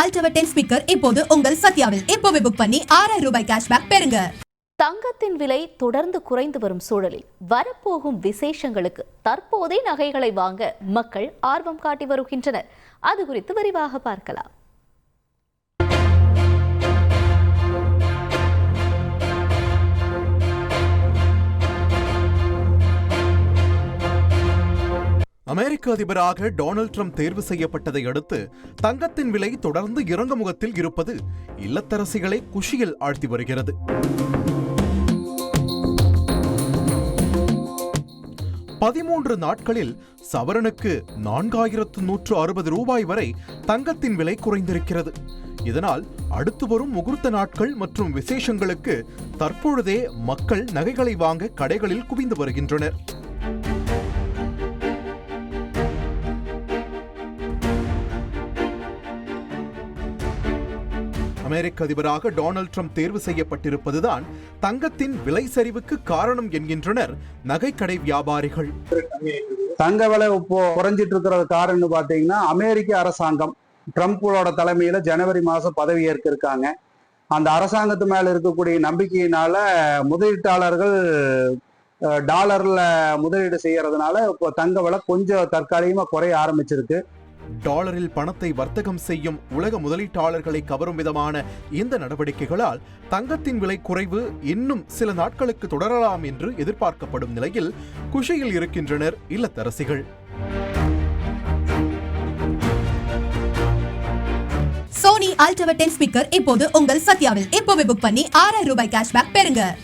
அல்டவர் ten speaker இப்போது உங்கள் சத்யாவில். இப்போவே புக் பண்ணி ஆறாயிரம் ரூபாய் கேஷ்பேக் பெறுங்க. தங்கத்தின் விலை தொடர்ந்து குறைந்து வரும் சூழலில் வரப்போகும் விசேஷங்களுக்கு தற்போதே நகைகளை வாங்க மக்கள் ஆர்வம் காட்டி வருகின்றனர். அது குறித்து விரிவாக பார்க்கலாம். அமெரிக்க அதிபராக டொனால்ட் ட்ரம்ப் தேர்வு செய்யப்பட்டதை அடுத்து தங்கத்தின் விலை தொடர்ந்து இறங்க முகத்தில் இருப்பது இல்லத்தரசிகளை குஷியில் ஆழ்த்தி வருகிறது. பதிமூன்று நாட்களில் சவரனுக்கு நான்காயிரத்து நூற்று அறுபது ரூபாய் வரை தங்கத்தின் விலை குறைந்திருக்கிறது. இதனால் அடுத்து வரும் முகூர்த்த நாட்கள் மற்றும் விசேஷங்களுக்கு தற்பொழுதே மக்கள் நகைகளை வாங்க கடைகளில் குவிந்து வருகின்றனர். அமெரிக்க அதிபராக டொனால்ட் ட்ரம்ப் தேர்வு செய்யப்பட்டிருப்பதுதான் தங்கத்தின் விலை சரிவுக்கு காரணம் என்கின்றனர் நகைக்கடை வியாபாரிகள். தங்க விலை இப்போ குறைஞ்சிட்டு இருக்கிறது காரணம்னு பார்த்தீங்கன்னா அமெரிக்க அரசாங்கம் ட்ரம்ப்போட தலைமையில ஜனவரி மாதம் பதவி ஏற்க இருக்காங்க அந்த அரசாங்கத்து மேல இருக்கக்கூடிய நம்பிக்கையினால முதலீட்டாளர்கள் டாலர்ல முதலீடு செய்யறதுனால இப்போ தங்க விலை கொஞ்சம் தற்காலிகமா குறைய ஆரம்பிச்சிருக்கு. டாலரில் பணத்தை வர்த்தகம் செய்யும் உலக முதலீட்டாளர்களை கவரும் விதமான இந்த நடவடிக்கைகளால் தங்கத்தின் விலை குறைவு இன்னும் சில நாட்களுக்கு தொடரலாம் என்று எதிர்பார்க்கப்படும் நிலையில் குஷியில் இருக்கின்றனர் இல்லத்தரசிகள். Sony ULT tower ten speaker இப்போது உங்கள் சத்யாவில். இப்போவே புக் பண்ணி ஆறாயிரம் ரூபாய் கேஷ்பேக் பெறுங்க.